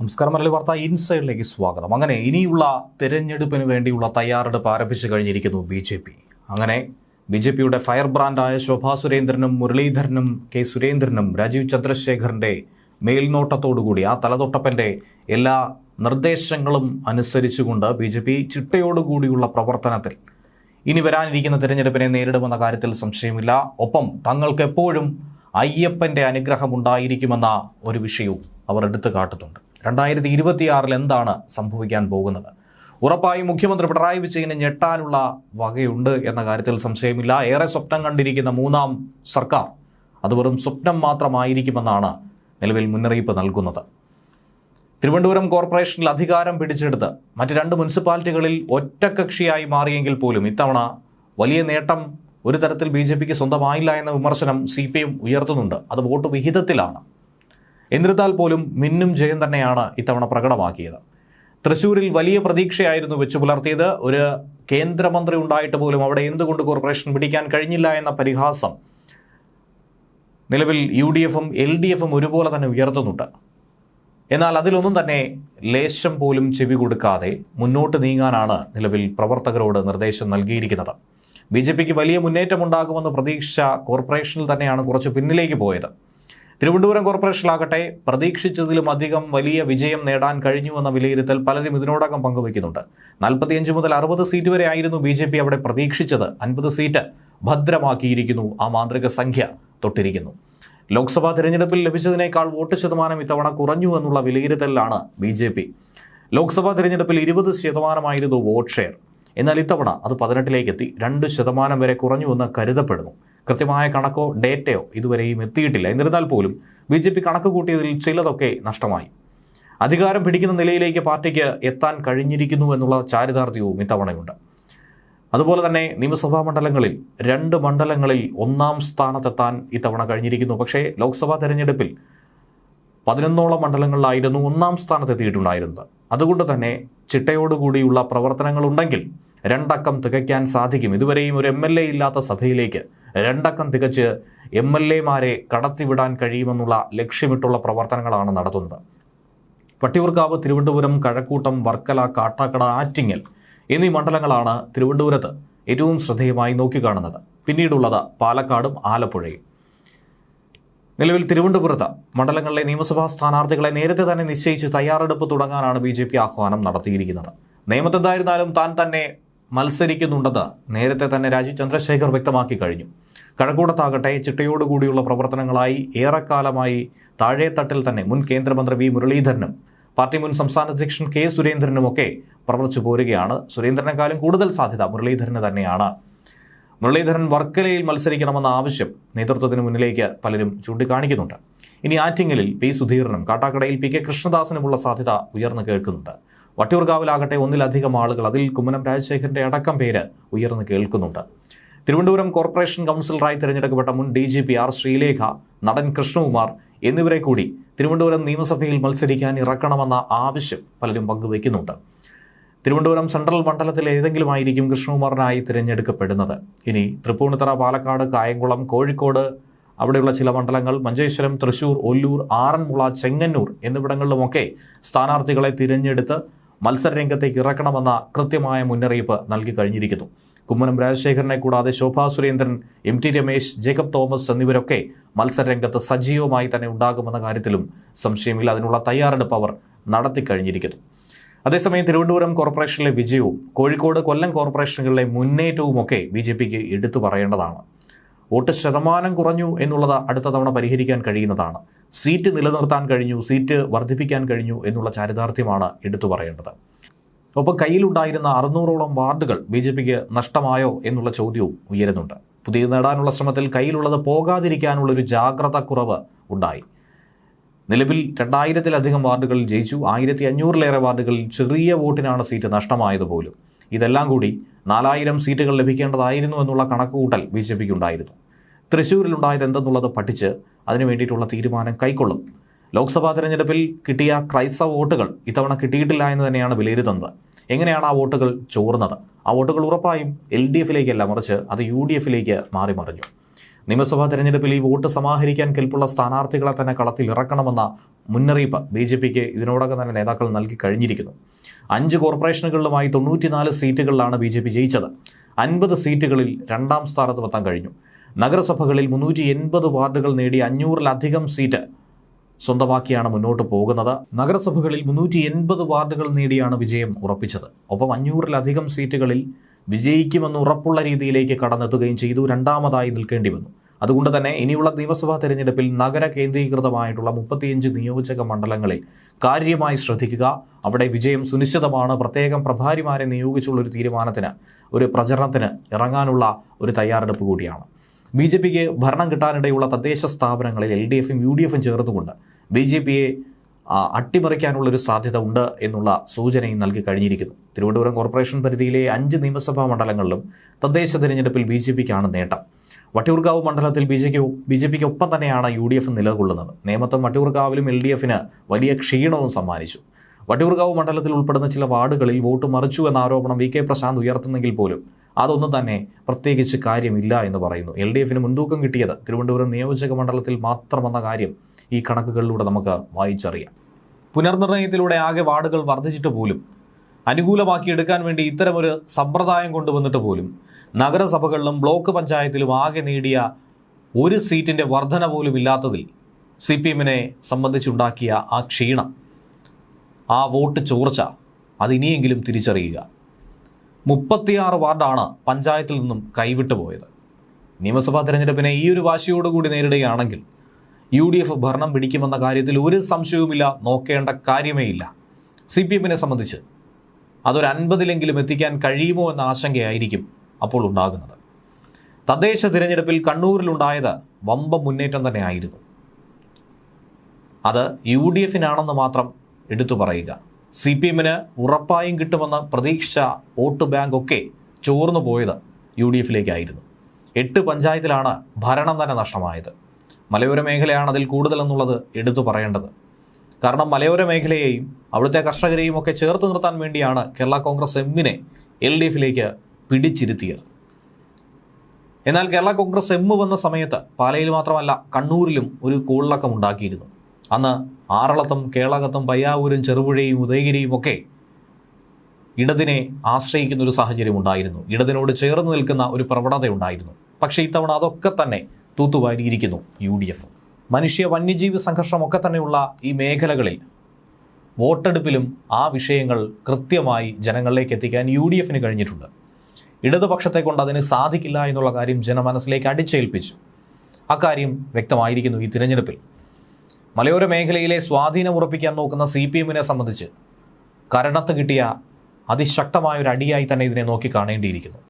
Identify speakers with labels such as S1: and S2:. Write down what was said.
S1: നമസ്കാരം മലയാളി വാർത്ത ഇൻസൈഡിലേക്ക് സ്വാഗതം. അങ്ങനെ ഇനിയുള്ള തെരഞ്ഞെടുപ്പിന് വേണ്ടിയുള്ള തയ്യാറെടുപ്പ് ആരംഭിച്ചു കഴിഞ്ഞിരിക്കുന്നു ബി ജെ പി. അങ്ങനെ ബി ജെ പിയുടെ ഫയർ ബ്രാൻഡായ ശോഭാ സുരേന്ദ്രനും മുരളീധരനും കെ സുരേന്ദ്രനും രാജീവ് ചന്ദ്രശേഖറിന്റെ മേൽനോട്ടത്തോടുകൂടി ആ തലതൊട്ടപ്പന്റെ എല്ലാ നിർദ്ദേശങ്ങളും അനുസരിച്ചുകൊണ്ട് ബി ജെ പി ചിട്ടയോടുകൂടിയുള്ള പ്രവർത്തനത്തിൽ ഇനി വരാനിരിക്കുന്ന തിരഞ്ഞെടുപ്പിനെ നേരിടുമെന്ന കാര്യത്തിൽ സംശയമില്ല. ഒപ്പം തങ്ങൾക്ക് എപ്പോഴും അയ്യപ്പന്റെ അനുഗ്രഹം ഉണ്ടായിരിക്കുമെന്ന ഒരു വിഷയവും അവർ എടുത്തു കാട്ടുന്നുണ്ട്. രണ്ടായിരത്തി ഇരുപത്തിയാറിൽ എന്താണ് സംഭവിക്കാൻ പോകുന്നത്? ഉറപ്പായും മുഖ്യമന്ത്രി പിണറായി വിജയന് ഞെട്ടാനുള്ള വകയുണ്ട് എന്ന കാര്യത്തിൽ സംശയമില്ല. ഏറെ സ്വപ്നം കണ്ടിരിക്കുന്ന മൂന്നാം സർക്കാർ അത് വെറും സ്വപ്നം മാത്രമായിരിക്കുമെന്നാണ് നിലവിൽ മുന്നറിയിപ്പ് നൽകുന്നത്. തിരുവനന്തപുരം കോർപ്പറേഷനിൽ അധികാരം പിടിച്ചെടുത്ത് മറ്റ് രണ്ട് മുനിസിപ്പാലിറ്റികളിൽ ഒറ്റക്കക്ഷിയായി മാറിയെങ്കിൽ പോലും ഇത്തവണ വലിയ നേട്ടം ഒരു തരത്തിൽ ബി സ്വന്തമായില്ല എന്ന വിമർശനം സി ഉയർത്തുന്നുണ്ട്. അത് വോട്ട് വിഹിതത്തിലാണ്. എന്നിരുന്നാൽ പോലും മിന്നും ജയം തന്നെയാണ് ഇത്തവണ പ്രകടമാക്കിയത്. തൃശൂരിൽ വലിയ പ്രതീക്ഷയായിരുന്നു വെച്ചു പുലർത്തിയത്. ഒരു കേന്ദ്രമന്ത്രി ഉണ്ടായിട്ട് പോലും അവിടെ എന്തുകൊണ്ട് കോർപ്പറേഷൻ പിടിക്കാൻ കഴിഞ്ഞില്ല എന്ന പരിഹാസം നിലവിൽ യു ഡി എഫും എൽ ഡി എഫും ഒരുപോലെ തന്നെ ഉയർത്തുന്നുണ്ട്. എന്നാൽ അതിലൊന്നും തന്നെ ലേശം പോലും ചെവി കൊടുക്കാതെ മുന്നോട്ട് നീങ്ങാനാണ് നിലവിൽ പ്രവർത്തകരോട് നിർദ്ദേശം നൽകിയിരിക്കുന്നത്. ബി ജെ പിക്ക് വലിയ മുന്നേറ്റമുണ്ടാകുമെന്ന പ്രതീക്ഷ കോർപ്പറേഷനിൽ തന്നെയാണ് കുറച്ച് പിന്നിലേക്ക് പോയത്. തിരുവനന്തപുരം കോർപ്പറേഷനിലാകട്ടെ പ്രതീക്ഷിച്ചതിലും അധികം വലിയ വിജയം നേടാൻ കഴിഞ്ഞുവെന്ന വിലയിരുത്തൽ പലരും ഇതിനോടകം പങ്കുവയ്ക്കുന്നുണ്ട്. നാൽപ്പത്തിയഞ്ച് മുതൽ അറുപത് സീറ്റ് വരെ ആയിരുന്നു ബി അവിടെ പ്രതീക്ഷിച്ചത്. അൻപത് സീറ്റ് ഭദ്രമാക്കിയിരിക്കുന്നു. ആ മാന്ത്രിക സംഖ്യ തൊട്ടിരിക്കുന്നു. ലോക്സഭാ തിരഞ്ഞെടുപ്പിൽ ലഭിച്ചതിനേക്കാൾ വോട്ട് ശതമാനം ഇത്തവണ കുറഞ്ഞു എന്നുള്ള വിലയിരുത്തലിലാണ് ബി ജെ പി. ലോക്സഭാ തിരഞ്ഞെടുപ്പിൽ ഇരുപത് ശതമാനമായിരുന്നു വോട്ട് ഷെയർ. എന്നാൽ ഇത്തവണ അത് പതിനെട്ടിലേക്ക് എത്തി രണ്ട് ശതമാനം വരെ കുറഞ്ഞു കുറഞ്ഞുവെന്ന് കരുതപ്പെടുന്നു. കൃത്യമായ കണക്കോ ഡേറ്റയോ ഇതുവരെയും എത്തിയിട്ടില്ല. എന്നിരുന്നാൽ പോലും ബി ജെ പി കണക്ക് കൂട്ടിയതിൽ ചിലതൊക്കെ നഷ്ടമായി. അധികാരം പിടിക്കുന്ന നിലയിലേക്ക് പാർട്ടിക്ക് എത്താൻ കഴിഞ്ഞിരിക്കുന്നു എന്നുള്ള ചാരിതാർത്ഥ്യവും ഇത്തവണയുണ്ട്. അതുപോലെ തന്നെ നിയമസഭാ മണ്ഡലങ്ങളിൽ രണ്ട് മണ്ഡലങ്ങളിൽ ഒന്നാം സ്ഥാനത്തെത്താൻ ഇത്തവണ കഴിഞ്ഞിരിക്കുന്നു. പക്ഷേ ലോക്സഭാ തെരഞ്ഞെടുപ്പിൽ പതിനൊന്നോളം മണ്ഡലങ്ങളിലായിരുന്നു ഒന്നാം സ്ഥാനത്തെത്തിയിട്ടുണ്ടായിരുന്നത്. അതുകൊണ്ട് തന്നെ ചിട്ടയോടുകൂടിയുള്ള പ്രവർത്തനങ്ങളുണ്ടെങ്കിൽ രണ്ടക്കം തികയ്ക്കാൻ സാധിക്കും. ഇതുവരെയും ഒരു എം എൽ എ ഇല്ലാത്ത സഭയിലേക്ക് രണ്ടക്കം തികച്ച് എം എൽ എമാരെ കടത്തിവിടാൻ കഴിയുമെന്നുള്ള ലക്ഷ്യമിട്ടുള്ള പ്രവർത്തനങ്ങളാണ് നടത്തുന്നത്. പട്ടിയൂർക്കാവ് തിരുവനന്തപുരം കഴക്കൂട്ടം വർക്കല കാട്ടാക്കട ആറ്റിങ്ങൽ എന്നീ മണ്ഡലങ്ങളാണ് തിരുവനന്തപുരത്ത് ഏറ്റവും ശ്രദ്ധേയമായി നോക്കിക്കാണുന്നത്. പിന്നീടുള്ളത് പാലക്കാടും ആലപ്പുഴയും. നിലവിൽ തിരുവനന്തപുരത്ത് മണ്ഡലങ്ങളിലെ നിയമസഭാ സ്ഥാനാർത്ഥികളെ നേരത്തെ തന്നെ നിശ്ചയിച്ച് തയ്യാറെടുപ്പ് തുടങ്ങാനാണ് ബി ജെ പി ആഹ്വാനം നടത്തിയിരിക്കുന്നത്. നിയമത്തെന്തായിരുന്നാലും താൻ തന്നെ മത്സരിക്കുന്നുണ്ടെന്ന് നേരത്തെ തന്നെ രാജീവ് ചന്ദ്രശേഖർ വ്യക്തമാക്കി കഴിഞ്ഞു. കഴക്കൂടത്താകട്ടെ ചിട്ടയോടുകൂടിയുള്ള പ്രവർത്തനങ്ങളായി ഏറെക്കാലമായി താഴേത്തട്ടിൽ തന്നെ മുൻ കേന്ദ്രമന്ത്രി വി മുരളീധരനും പാർട്ടി മുൻ സംസ്ഥാന അധ്യക്ഷൻ കെ സുരേന്ദ്രനുമൊക്കെ പ്രവർത്തിച്ചു പോരുകയാണ്. സുരേന്ദ്രനെക്കാളും കൂടുതൽ സാധ്യത മുരളീധരന് തന്നെയാണ്. മുരളീധരൻ വർക്കലയിൽ മത്സരിക്കണമെന്ന ആവശ്യം നേതൃത്വത്തിന് മുന്നിലേക്ക് പലരും ചൂണ്ടിക്കാണിക്കുന്നുണ്ട്. ഇനി ആറ്റിങ്ങലിൽ പി സുധീരനും കാട്ടാക്കടയിൽ പി കെ കൃഷ്ണദാസിനുമുള്ള സാധ്യത ഉയർന്നു കേൾക്കുന്നുണ്ട്. വട്ടിയൂർക്കാവിലാകട്ടെ ഒന്നിലധികം ആളുകൾ അതിൽ കുമ്മനം രാജശേഖരന്റെ അടക്കം പേര് ഉയർന്നു കേൾക്കുന്നുണ്ട്. തിരുവനന്തപുരം കോർപ്പറേഷൻ കൗൺസിലറായി തിരഞ്ഞെടുക്കപ്പെട്ട മുൻ D G P R Sreelekha നടൻ കൃഷ്ണകുമാർ എന്നിവരെ കൂടി തിരുവനന്തപുരം നിയമസഭയിൽ മത്സരിക്കാൻ ഇറക്കണമെന്ന ആവശ്യം പലരും പങ്കുവയ്ക്കുന്നുണ്ട്. തിരുവനന്തപുരം സെൻട്രൽ മണ്ഡലത്തിൽ ഏതെങ്കിലും ആയിരിക്കും കൃഷ്ണകുമാറിനായി തിരഞ്ഞെടുക്കപ്പെടുന്നത്. ഇനി തൃപ്പൂണിത്തറ പാലക്കാട് കായംകുളം കോഴിക്കോട് അവിടെയുള്ള ചില മണ്ഡലങ്ങൾ മഞ്ചേശ്വരം തൃശൂർ ഒല്ലൂർ ആറന്മുള ചെങ്ങന്നൂർ എന്നിവിടങ്ങളിലുമൊക്കെ സ്ഥാനാർത്ഥികളെ തിരഞ്ഞെടുത്ത് മത്സരരംഗത്തേക്ക് ഇറക്കണമെന്ന കൃത്യമായ മുന്നറിയിപ്പ് നൽകി കഴിഞ്ഞിരിക്കുന്നു. കുമ്മനം രാജശേഖരനെ കൂടാതെ ശോഭാ സുരേന്ദ്രൻ എം ടി രമേശ് ജേക്കബ് തോമസ് എന്നിവരൊക്കെ മത്സരരംഗത്ത് സജീവമായി തന്നെ ഉണ്ടാകുമെന്ന കാര്യത്തിലും സംശയമില്ല. അതിനുള്ള തയ്യാറെടുപ്പ് അവർ നടത്തിക്കഴിഞ്ഞിരിക്കുന്നു. അതേസമയം തിരുവനന്തപുരം കോർപ്പറേഷനിലെ വിജയവും കോഴിക്കോട് കൊല്ലം കോർപ്പറേഷനുകളിലെ മുന്നേറ്റവുമൊക്കെ ബി ജെ പിക്ക് എടുത്തു പറയേണ്ടതാണ്. വോട്ട് ശതമാനം കുറഞ്ഞു എന്നുള്ളത് അടുത്ത തവണ പരിഹരിക്കാൻ കഴിയുന്നതാണ്. സീറ്റ് നിലനിർത്താൻ കഴിഞ്ഞു സീറ്റ് വർദ്ധിപ്പിക്കാൻ കഴിഞ്ഞു എന്നുള്ള ചാരിതാർത്ഥ്യമാണ് എടുത്തു പറയേണ്ടത്. ഒപ്പം കയ്യിലുണ്ടായിരുന്ന അറുന്നൂറോളം വാർഡുകൾ ബി ജെ പിക്ക് നഷ്ടമായോ എന്നുള്ള ചോദ്യവും ഉയരുന്നുണ്ട്. പുതിയ നേടാനുള്ള ശ്രമത്തിൽ കയ്യിലുള്ളത് പോകാതിരിക്കാനുള്ളൊരു ജാഗ്രത കുറവ് ഉണ്ടായി. നിലവിൽ രണ്ടായിരത്തിലധികം വാർഡുകളിൽ ജയിച്ചു. ആയിരത്തി അഞ്ഞൂറിലേറെ വാർഡുകളിൽ ചെറിയ വോട്ടിനാണ് സീറ്റ് നഷ്ടമായത് പോലും. ഇതെല്ലാം കൂടി നാലായിരം സീറ്റുകൾ ലഭിക്കേണ്ടതായിരുന്നു എന്നുള്ള കണക്കുകൂട്ടൽ ബി ജെ പിക്ക് ഉണ്ടായിരുന്നു. തൃശ്ശൂരിലുണ്ടായത് എന്തെന്നുള്ളത് പഠിച്ച് അതിനു വേണ്ടിയിട്ടുള്ള തീരുമാനം കൈക്കൊള്ളും. ലോക്സഭാ തെരഞ്ഞെടുപ്പിൽ കിട്ടിയ ക്രൈസ്തവ വോട്ടുകൾ ഇത്തവണ കിട്ടിയിട്ടില്ല എന്ന് തന്നെയാണ് വിലയിരുത്തുന്നത്. എങ്ങനെയാണ് ആ വോട്ടുകൾ ചോർന്നത്? ആ വോട്ടുകൾ ഉറപ്പായും എൽ ഡി എഫിലേക്കല്ല മറിച്ച് അത് യു ഡി എഫിലേക്ക് മാറി മറിഞ്ഞു നിയമസഭാ തെരഞ്ഞെടുപ്പിൽ ഈ വോട്ട് സമാഹരിക്കാൻ കെൽപ്പുള്ള സ്ഥാനാർത്ഥികളെ തന്നെ കളത്തിൽ ഇറക്കണമെന്ന മുന്നറിയിപ്പ് ബി ജെ പിക്ക് ഇതിനോടകം തന്നെ നേതാക്കൾ നൽകി കഴിഞ്ഞിരിക്കുന്നു. അഞ്ച് കോർപ്പറേഷനുകളിലുമായി തൊണ്ണൂറ്റിനാല് സീറ്റുകളിലാണ് ബി ജെ പി ജയിച്ചത്. അൻപത് സീറ്റുകളിൽ രണ്ടാം സ്ഥാനത്ത് എത്താൻ കഴിഞ്ഞു. നഗരസഭകളിൽ മുന്നൂറ്റി എൺപത് വാർഡുകൾ നേടി അഞ്ഞൂറിലധികം സീറ്റ് സ്വന്തമാക്കിയാണ് മുന്നോട്ട് പോകുന്നത്. നഗരസഭകളിൽ മുന്നൂറ്റി എൺപത് വാർഡുകൾ നേടിയാണ് വിജയം ഉറപ്പിച്ചത്. ഒപ്പം അഞ്ഞൂറിലധികം സീറ്റുകളിൽ വിജയിക്കുമെന്ന് ഉറപ്പുള്ള രീതിയിലേക്ക് കടന്നെത്തുകയും ചെയ്തു. രണ്ടാമതായി നിൽക്കേണ്ടി വന്നു. അതുകൊണ്ട് തന്നെ ഇനിയുള്ള നിയമസഭാ തെരഞ്ഞെടുപ്പിൽ നഗര കേന്ദ്രീകൃതമായിട്ടുള്ള മുപ്പത്തിയഞ്ച് നിയോജക മണ്ഡലങ്ങളിൽ കാര്യമായി ശ്രദ്ധിക്കുക. അവിടെ വിജയം സുനിശ്ചിതമാണ്. പ്രത്യേകം പ്രഭാരിമാരെ നിയോഗിച്ചുള്ള ഒരു തീരുമാനത്തിന് ഒരു പ്രചരണത്തിന് ഇറങ്ങാനുള്ള ഒരു തയ്യാറെടുപ്പ് കൂടിയാണ്. ബി ജെ പിക്ക് ഭരണം കിട്ടാനിടയുള്ള തദ്ദേശ സ്ഥാപനങ്ങളിൽ എൽ ഡി എഫും യു ഡി എഫും ചേർന്നുകൊണ്ട് ബി ജെ പിയെ അട്ടിമറിക്കാനുള്ളൊരു സാധ്യത ഉണ്ട് എന്നുള്ള സൂചനയും നൽകി കഴിഞ്ഞിരിക്കുന്നു. തിരുവനന്തപുരം കോർപ്പറേഷൻ പരിധിയിലെ അഞ്ച് നിയമസഭാ മണ്ഡലങ്ങളിലും തദ്ദേശ തിരഞ്ഞെടുപ്പിൽ ബി ജെ പിക്കാണ് നേട്ടം. വട്ടിയൂർക്കാവ് മണ്ഡലത്തിൽ ബി ജെ ബി ജെ പിക്ക് ഒപ്പം തന്നെയാണ് യു ഡി എഫ് നിലകൊള്ളുന്നത്. നേമത്തും വട്ടിയൂർക്കാവിലും എൽ ഡി എഫിന് വലിയ ക്ഷീണവും സമ്മാനിച്ചു. വട്ടിയൂർക്കാവ് മണ്ഡലത്തിൽ ഉൾപ്പെടുന്ന ചില വാർഡുകളിൽ വോട്ട് മറിച്ചു എന്ന ആരോപണം വി കെ പ്രശാന്ത് ഉയർത്തുന്നെങ്കിൽ പോലും അതൊന്നും തന്നെ പ്രത്യേകിച്ച് കാര്യമില്ല എന്ന് പറയുന്നു. എൽ ഡി എഫിന് മുൻതൂക്കം കിട്ടിയത് തിരുവനന്തപുരം നിയോജക മണ്ഡലത്തിൽ മാത്രമെന്ന കാര്യം ഈ കണക്കുകളിലൂടെ നമുക്ക് വായിച്ചറിയാം. പുനർനിർണയത്തിലൂടെ ആകെ വാർഡുകൾ വർദ്ധിച്ചിട്ട് പോലും അനുകൂലമാക്കി എടുക്കാൻ വേണ്ടി ഇത്തരമൊരു സമ്പ്രദായം കൊണ്ടുവന്നിട്ട് പോലും നഗരസഭകളിലും ബ്ലോക്ക് പഞ്ചായത്തിലും ആകെ നേടിയ ഒരു സീറ്റിന്റെ വർധന പോലും ഇല്ലാത്തതിൽ സി പി എമ്മിനെ സംബന്ധിച്ചുണ്ടാക്കിയ ആ ക്ഷീണം ആ വോട്ട് ചോർച്ച അതിനിയെങ്കിലും തിരിച്ചറിയുക. മുപ്പത്തിയാറ് വാർഡാണ് പഞ്ചായത്തിൽ നിന്നും കൈവിട്ടു പോയത്. നിയമസഭാ തെരഞ്ഞെടുപ്പിനെ ഈ ഒരു വാശിയോടുകൂടി നേരിടുകയാണെങ്കിൽ യു ഡി എഫ് ഭരണം പിടിക്കുമെന്ന കാര്യത്തിൽ ഒരു സംശയവുമില്ല നോക്കേണ്ട കാര്യമേ ഇല്ല സി പി എമ്മിനെ സംബന്ധിച്ച് അതൊരു അൻപതിലെങ്കിലും എത്തിക്കാൻ കഴിയുമോ എന്ന ആശങ്കയായിരിക്കും അപ്പോൾ ഉണ്ടാകുന്നത്. തദ്ദേശ തിരഞ്ഞെടുപ്പിൽ കണ്ണൂരിലുണ്ടായത് വമ്പ മുന്നേറ്റം തന്നെ ആയിരുന്നു അത് യു ഡി എഫിനാണെന്ന് മാത്രം എടുത്തു പറയുക. സി പി എമ്മിന് ഉറപ്പായും കിട്ടുമെന്ന പ്രതീക്ഷ വോട്ട് ബാങ്ക് ഒക്കെ ചോർന്നു പോയത് യു ഡി എഫിലേക്കായിരുന്നു എട്ട് പഞ്ചായത്തിലാണ് ഭരണം തന്നെ നഷ്ടമായത്. മലയോര മേഖലയാണ് അതിൽ കൂടുതലെന്നുള്ളത് എടുത്തു പറയേണ്ടത്. കാരണം മലയോര മേഖലയെയും അവിടുത്തെ കർഷകരെയും ഒക്കെ ചേർത്ത് നിർത്താൻ വേണ്ടിയാണ് കേരള കോൺഗ്രസ് എമ്മിനെ എൽ ഡി എഫിലേക്ക് പിടിച്ചിരുത്തിയത്. എന്നാൽ കേരള കോൺഗ്രസ് എം വന്ന സമയത്ത് പാലയിൽ മാത്രമല്ല കണ്ണൂരിലും ഒരു കോളിളക്കം ഉണ്ടാക്കിയിരുന്നു. അന്ന് ആറളത്തും കേളകത്തും പയ്യാവൂരും ചെറുപുഴയും ഉദയഗിരിയും ഒക്കെ ഇടതിനെ ആശ്രയിക്കുന്ന ഒരു സാഹചര്യം ഉണ്ടായിരുന്നു. ഇടതിനോട് ചേർന്ന് നിൽക്കുന്ന ഒരു പ്രവണതയുണ്ടായിരുന്നു പക്ഷേ ഇത്തവണ അതൊക്കെ തന്നെ തൂത്തുവാരിയിരിക്കുന്നു യു ഡി എഫ് മനുഷ്യ വന്യജീവി സംഘർഷമൊക്കെ തന്നെയുള്ള ഈ മേഖലകളിൽ വോട്ടെടുപ്പിലും ആ വിഷയങ്ങൾ കൃത്യമായി ജനങ്ങളിലേക്ക് എത്തിക്കാൻ യു ഡി എഫിന് കഴിഞ്ഞിട്ടുണ്ട്. ഇടതുപക്ഷത്തെ കൊണ്ട് അതിന് സാധിക്കില്ല എന്നുള്ള കാര്യം ജനമനസ്സിലേക്ക് അടിച്ചേൽപ്പിച്ചു. അക്കാര്യം വ്യക്തമായിരിക്കുന്നു ഈ തിരഞ്ഞെടുപ്പിൽ. മലയോര മേഖലയിലെ സ്വാധീനം ഉറപ്പിക്കാൻ നോക്കുന്ന സി പി എമ്മിനെ സംബന്ധിച്ച് കരണത്ത് കിട്ടിയ അതിശക്തമായ ഒരു അടിയായി തന്നെ ഇതിനെ നോക്കി കാണേണ്ടിയിരിക്കുന്നു.